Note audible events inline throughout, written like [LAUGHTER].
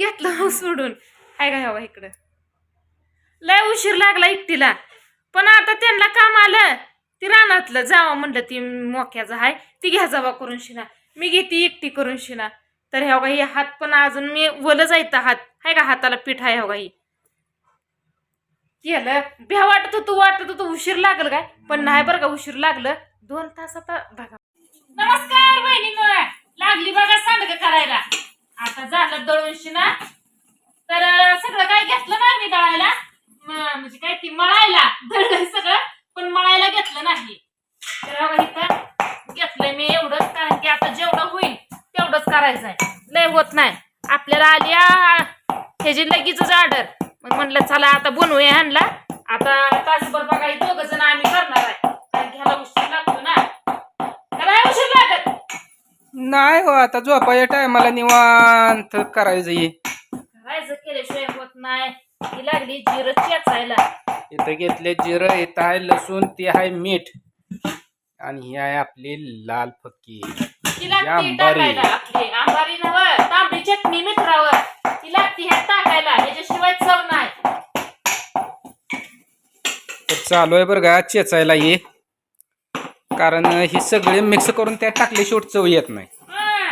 घेतलं सोडून. हाय का हवा इकडं? लय उशीर लागला एकटीला. पण आता त्यांना काम आलं. ती रानातलं जावा म्हणलं ती मोक्याचं हाय. ती घ्या जावा करून शिना. मी घेते एकटी करून शिना. तर ह्या ही हात पण अजून मी वलं जायचं हात. हाय का हाताला पीठ आहे ह्या ही. केलं. भ्या वाटत होतं वाटत होतं उशीर लागल काय? पण नाही बरं का उशीर लागलं. दोन तास आता बघा. नमस्कार बहिणी लागली बघा सांडग करायला. आता झालं दळून शिना तर सगळं काय घेतलं नाही मी दळायला? म्हणजे काय ती मळायला. दळलंय सगळं पण मळायला घेतलं नाही. तर इथं घेतलंय मी एवढंच कारण की आता जेवढं होईल तेवढंच करायचं आहे. लय होत नाही. आपल्याला आली आ- ह्याची लगेचच ऑर्डर मग म्हणलं चला आता बनवूया ह्यांना. आता तासभर बघा दोघ दोघं जण आम्ही करणार आहे. कारण की ह्याला उशीर लागतो ना. त्याला उशीर लागतो? नाही हो आता झोपाच्या टायमाला निवांत करायचं हे. करायचं केल्याशिवाय होत नाही. लागली जिरं चेचायला. इथं घेतले जिरं इथं आहे लसूण ते आहे मीठ. आणि ही आहे आपली लाल फक्की ती लागती आंबारी. टाकायला आपली. आंबारी नव तांबडी चटणी मिठावर ती लागती ह्यात टाकायला. ह्याच्याशिवाय चव नाही. तर चालू आहे बरं का चेचायला हे. कारण हे सगळे मिक्स करून त्यात टाकले शेवट चव येत नाही. हा.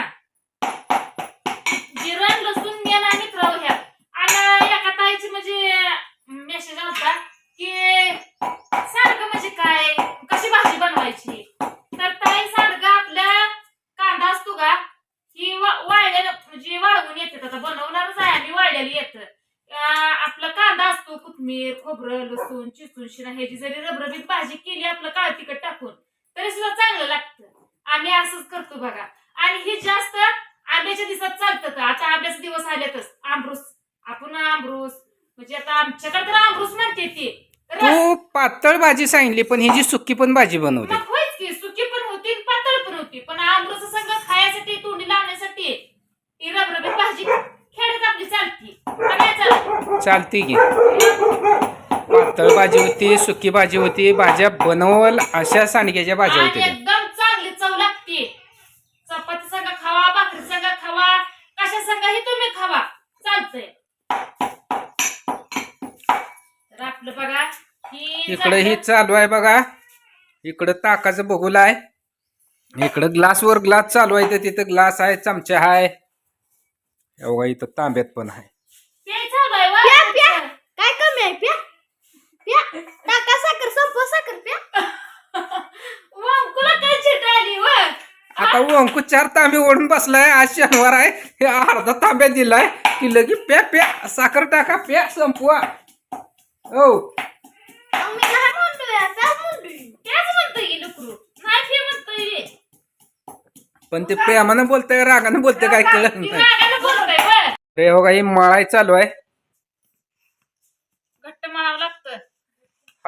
आणि एका ताईची म्हणजे मेसेज होता की सारखं म्हणजे काय? कशी भाजी बनवायची? तर ताई सारखं आपल्या कांदा असतो का म्हणजे वाळवून येते. आता बनवणारच आहे येतं. आपला कांदा असतो कोथमीर खोबरं लसूण चिसून शिरा ह्याची जरी रबरबीत भाजी केली आपलं काळ तिखट टाकून तरी सुद्धा चांगलं लागतं. आम्ही असंच करतो बघा. आणि हे जास्त आंब्याच्या दिवसात चालतं का आता आंब्याचे दिवस आलेतच. आंबरूस आपण आंबरूस म्हणजे आता आमच्याकडे तर आंबरूस म्हणते ती. तू पातळ भाजी सांगितली पण ही जी सुक्की पण भाजी बनवते. मग होईच की सुकी पण होती आणि पातळ पण होती. पण आमरस संग खायसाठी तोंडी लावण्यासाठी ही रबरबीत भाजी खेळत आपली चालत. चालते की. पातळ भाजी होती सुकी भाजी होती भाज्या बनवल अशा सांडग्याच्या भाज्या आणि होत्या त्या. एकदम चांगली चव लागते चपाती संग खावा भाकरी संग खावा कशा संगही तुम्ही खावा चालतंय तर आपलं बघा ही इकडे ही. चालू आहे बघा इकडं ताकाचं बघूल आहे इकडं ग्लासवर ग्लास चालू आहे तर तिथं ग्लास आहे चमचा आहे एवढा इथं तांब्यात पण आहे ते चालू आहे वा. प्या, प्या. काय कमी आहे प्या प्या. टाका साखर संपव साखर प्या. वा, तुला काय चिट आली वा आता अंकू चार तांबे ओढून बसलाय आज शनिवार आहे. हे अर्धा तांब्या दिलाय की लगी प्या प्या. साखर टाका प्या संपवा. हो. अहो, मी नाही म्हणतोय प्या म्हणतोय. तेच म्हणतोय की लुकरू नाही ते म्हणतोय रे. पण ते प्रेमानं बोलतंय रागानं बोलतंय काय कळत ती नाही. रागानं बोलतोय बर रे हो ही मळाय चालू आहे.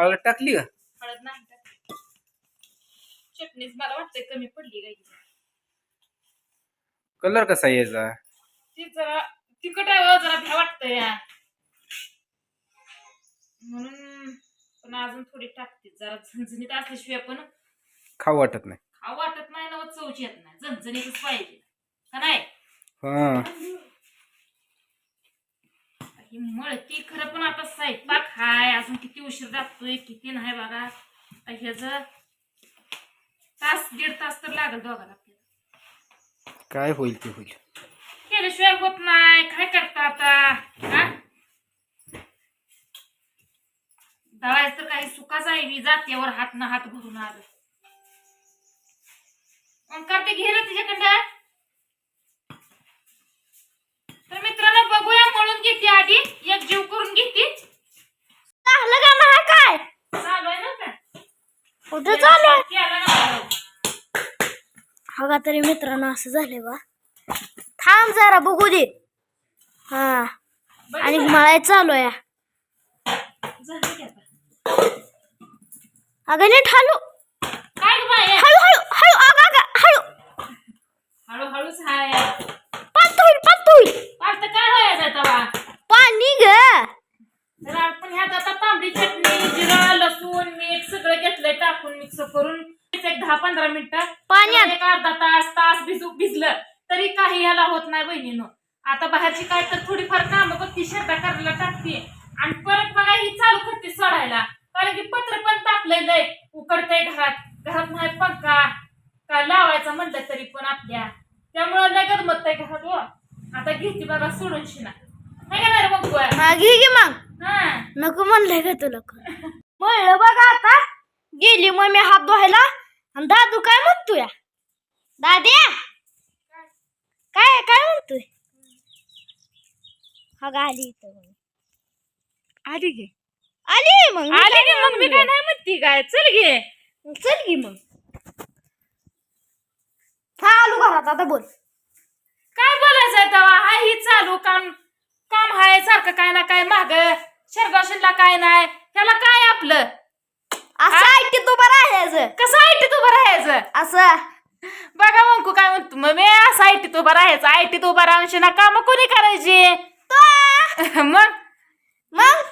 हळद टाकली का? हळद नाही टाकली. चटणीच मला वाटतंय कमी पडली काही कलर कसा आहे याचा? ती जरा तिखट आहे हो, जरा भ्या वाटतंय. या. म्हणून पण अजून थोडी टाकते. जरा झणझणीत असल्याशिवाय पण खाऊ वाटत नाही. खाऊ वाटत नाही ना चवच येत नाही. झणझणीतच पाहिजे. का नाही? हा. ही मळती खरं पण आता स्वयंपाक हाय अजून किती उशीर लागतोय किती नाही बघा. ह्याच तास दीड तास तर लागल दोघाला आपल्याला. काय होईल ते होईल. केल्याशिवाय होत नाही. काय करता आता? दळायचं तर काही सुखाच आहे मी जात्यावर हात ना हात भरून आलं. करते घे ना तिच्याकडं तर मित्रांनो बघूया म्हणून घेते आधी एक जीव करून घेते चांगलं का नाही काय चालू आहे ना का कुठं चालू आहे केला ना चालू. बघा तरी मित्रांनो असं झालंय बा थांब जरा बघू दे हा आणि? मळाय चालू झालं आता. अगं नीट हळू? हळू हळू हळू अगं हळू हळूहळूच भिजलं तरी काही ह्याला होत नाही बहिणीनं. आता बाहेर घराची काय तर थोडीफार कामं बघती श्रद्धा करायला टाकते. आणि परत बघा ही चालू करते सोडायला. कारण की पत्र पण तापलेलं आहे उकडतंय घरात. घरात नाही पंखा काय लावायचा म्हटलं तरी पण आपल्या. त्यामुळं लय गरमत आहे घरात हो. आता घेते बघा सोडून शिना. नाही का मग? हा घे मग. हा. नको म्हणलंय का तुला म्हणलं बघा आता. गेली मग मी हात धुवायला. आणि दादू काय म्हणतोय? दाद्या? काय काय म्हणतोय? हा गा आली इथं. आली घे आली मग आली की मग मी काय नाही म्हणती काय? चल घे. चल की मग. हा आलू घरात आता बोल. काय बोलायचंय तेव्हा हा ही चालू काम काम हाय सारखं काय ना काय माग. शरगावशीला काय नाही त्याला काय आपलं? असं ऐकते तू बरं आहे कसं आयटीत उभं राहायचं? असं बघा मग काय म्हणतो. मग मी असं आयटीत उभं राहायचं. आयटीत उभं राहून ना काम कोणी करायची? तो? [LAUGHS] मग? मग?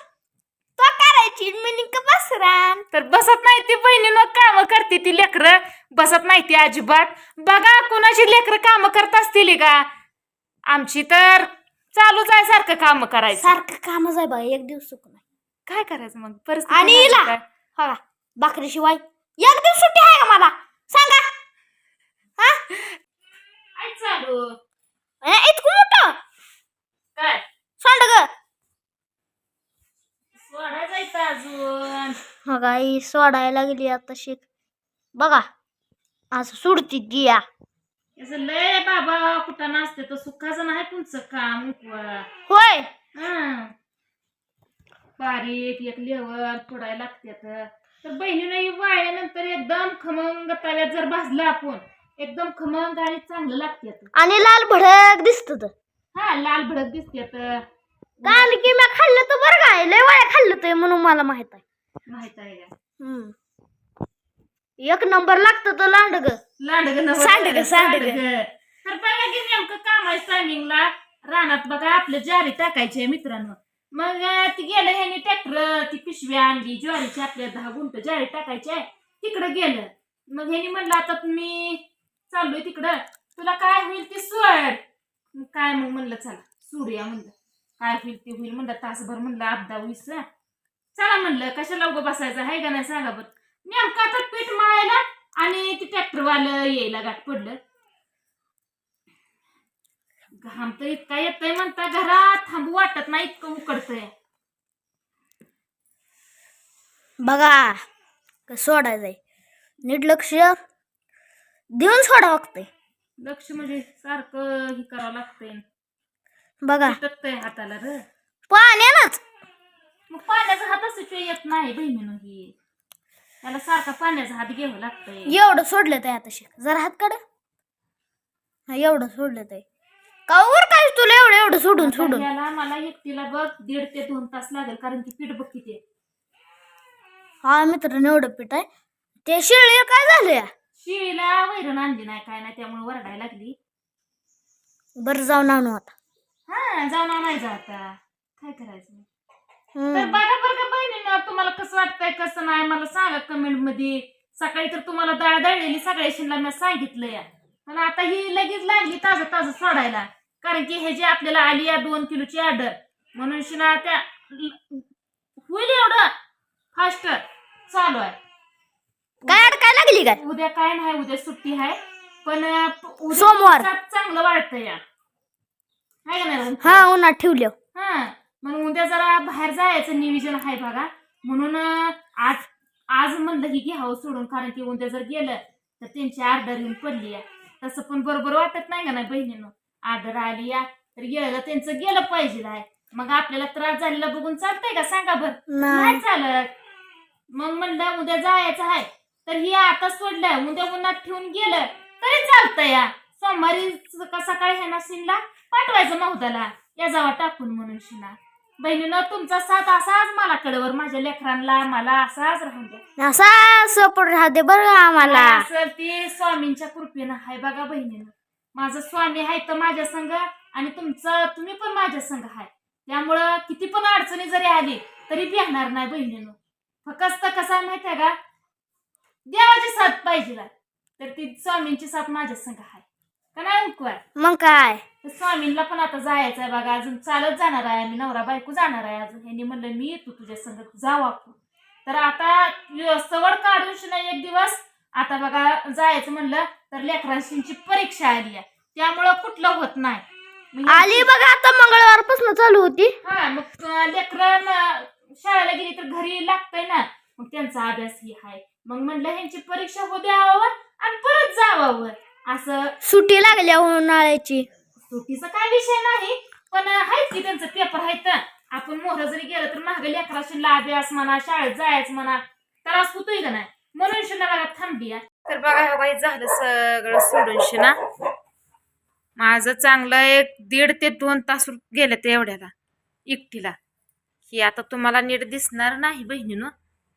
तो करायची मी बसरान. तर बसत नाही ती बहिणीनं काम करते ती लेकरं. बसत नाही ती अजिबात. बघा कुणाची लेकरं काम करत असतील का? आमची तर चालूच आहे सारखं काम करायचं. सारखं कामच आहे बघा एक दिवस नाही. काय करायचं मग? परिस्थिती आणि बाकरी शिवाय एक दिवस सुट्टी आहे का मला? सांगा. हा चालू इतकं मोठं काय? सांड ग. सोडायचं इथं अजून. हा गाई सोडायला गेली आता शिक. बघा असं सोडती ती या. असं लय बाबा कुठं नसते तर सुखाचं नाही तुमचं काम उपवा. होय. हं. बारीक एक लेवल फोडायला लागतात तर बहिणीने वाळल्यानंतर एकदम खमंग तव्यात जर भाजलं आपण. एकदम खमंग आणि चांगलं लागतात आणि लाल भडक दिसत हा लाल भडक दिसतात कारण की मी खाल्लं तर बरं काय लय वाया खाल्लं तर म्हणून मला माहीत आहे. माहीत आहे का? हम्म. एक नंबर लागतं तर लांडग नव्हं. सांडगं, सांडगं. तर बघा की नेमकं काम आहे टायमिंगला रानात बघा आपलं ज्वारी टाकायचे मित्रांनो. मग ती गेलं ह्यानी ट्रॅक्टर ती पिशवी आणली. ज्वारीची आपल्या दहा गुंठ ज्वारी टाकायचे तिकडं गेलं. मग ह्यानी म्हणलं आता तुम्ही चाललोय तिकडं. तुला काय होईल ते सोड. काय मग म्हणलं चला सोडूया म्हणलं. काय होईल ते होईल म्हणलं तासभर म्हणलं अपदा होईस चला म्हणलं कशाला उगं बसायचं? आहे का नाही सांगा बरं. नेमकं आता पीठ मळायला आणि ते ट्रॅक्टरवालं यायला गाठ पडलं. घाम तर इतका येतंय म्हणता घरात थांबू वाटत नाही इतकं उकडतंय. बघा कसं सोडायचंय. नीट लक्ष. देऊन सोडा लागतंय लक्ष म्हणजे सारखं हे करावं लागतंय. बघा. हाताला र. पाण्यानंच मग पाण्याचा हात असं येत नाही बहिणीनं ही. त्याला सारखा पाण्याचा हात घ्यावं लागतंय. एवढं सोडलं ते आता शिक. जरा हात काढ. हा एवढं सोडलं ते का वर काय तुला एवढं एवढं सोडून सोडून. याला मला एकटीला बघ दीड ते दोन तास लागेल कारण की पीठ बघ किती आहे. हा मित्रांनो एवढं पीठ आहे. ते शिळे काय झालं या शिळीला वैरण आणली नाही काय नाही त्यामुळे वरडायला लागली. बरं जाऊन आणू आता. हा जाऊन आणायचं आता. काय करायचं? तर हम्म. बघा बरं का बहिणींनो तुम्हाला कसं वाटतंय कसं नाही मला सांगा कमेंटमध्ये सकाळी तर तुम्हाला डाळ दळलेली सगळ्याशीला मी सांगितलं या पण आता ही लगेच लागली ताजं ताजं सोडायला. कारण की हे जे आपल्याला आली या दोन किलोची ऑर्डर म्हणून शिना त्या होईल एवढं? फास्ट चालू आहे. लागली काय उद्या काय नाही उद्या सुट्टी आहे. पण उद्या सोमवार. दिवसात चांगलं वाटतं या. आहे का नाही हा उन्हात ठेवलं हा. म्हणून उद्या जरा बाहेर जायचं नियोजन आहे बघा. म्हणून अं, आज आज म्हणलं की घ्यावं सोडून कारण की उद्या जर गेलं तर त्यांची ऑर्डर येऊन पडली आहे तसं पण बरोबर वाटत नाही का नाही बहिणीनं? ऑर्डर आली या तर गेलं त्यांचं गेलं पाहिजे आहे. मग आपल्याला त्रास झालेला बघून चालतंय का? सांगा बरं. नाही. नाही चालत. मग म्हणलं उद्या जायचं आहे. तर ही आता सोडलं उद्या उन्हात ठेवून गेलं तरी चालतं या. सोमवारी स- सकाळी ह्या सिनला पाठवायचं नव्हताला या जावा टाकून म्हणून शिना बहिणीनं तुमचा साथ असाच मला कडेवर माझ्या लेकरांना मला असाच राहून द्या. असा सपोर्ट राहते बरं का आम्हाला. असेल ते स्वामींच्या कृपेनं हाय बघा बहिणीनं. माझं स्वामी आहे तर माझ्या संग आणि तुमचं तुम्ही पण माझ्या संग आहे त्यामुळं किती पण अडचणी जरी आली तरी भेटणार नाही बहिणीनं. फक्त कसं माहिती आहे का? देवाची साथ पाहिजे तर ती स्वामींची साथ माझ्या संग आहे. का नाही उकवाय मग काय? तर स्वामींना पण आता जायचं आहे बघा. अजून चालत जाणार आहे आम्ही. नवरा बायको जाणार आहे अजून. ह्यांनी म्हणलं मी येतो तुझ्या संगत जाऊ आपण तर आता सवड काढून नाही एक दिवस आता बघा जायचं म्हणलं तर लेकरांची परीक्षा आली आहे. त्यामुळं कुठलं होत नाही. हे- आली बघा आता मंगळवारपासून चालू होती. हा मग लेकरं शाळेला गेली तर घरी लागतंय ना. मग त्यांचा अभ्यास ही आहे. मग म्हणलं ह्यांची परीक्षा हो द्यावं आणि परत जावावं असं सुट्टी लागल्या उन्हाळ्याची. सुट्टीचा काय विषय नाही पण आहेत की त्यांचं पेपर आहेत. तर आपण मोहर जरी गेलं तर महाग लेकराशी अभ्यास म्हणा शाळेत जायचं म्हणा त्रास होतोय का नाही? म्हणून शिना थांबली आहे. तर बघा हे काही झालं सगळं सोडून शिना माझं चांगलं एक दीड ते दोन तास गेले ते एवढ्याला एकटीला. ही आता तुम्हाला नीट दिसणार नाही बहिणीनं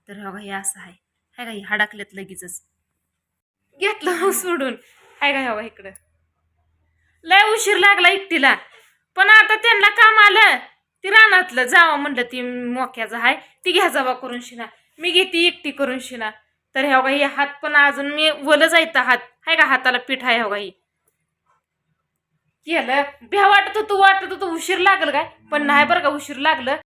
तर बघा हे असं आहे. हाय का हे लगेचच. घेतलं सोडून. हाय का हवा इकडं. लय उशीर लागला एकटीला. पण आता त्यांना काम आलं. ती रानातलं जावं म्हणलं ती मोक्याचं हाय. ती घ्या जावा करून शिना. मी घेते एकटी करून शिना. तर ह्या हे हात पण अजून मी वलं जायचं हात. हाय का हाताला पीठ आहे ह्या ही केलं. भ्या वाटत होतं वाटत होतं उशीर लागल काय? पण नाही बरं का उशीर लागलं.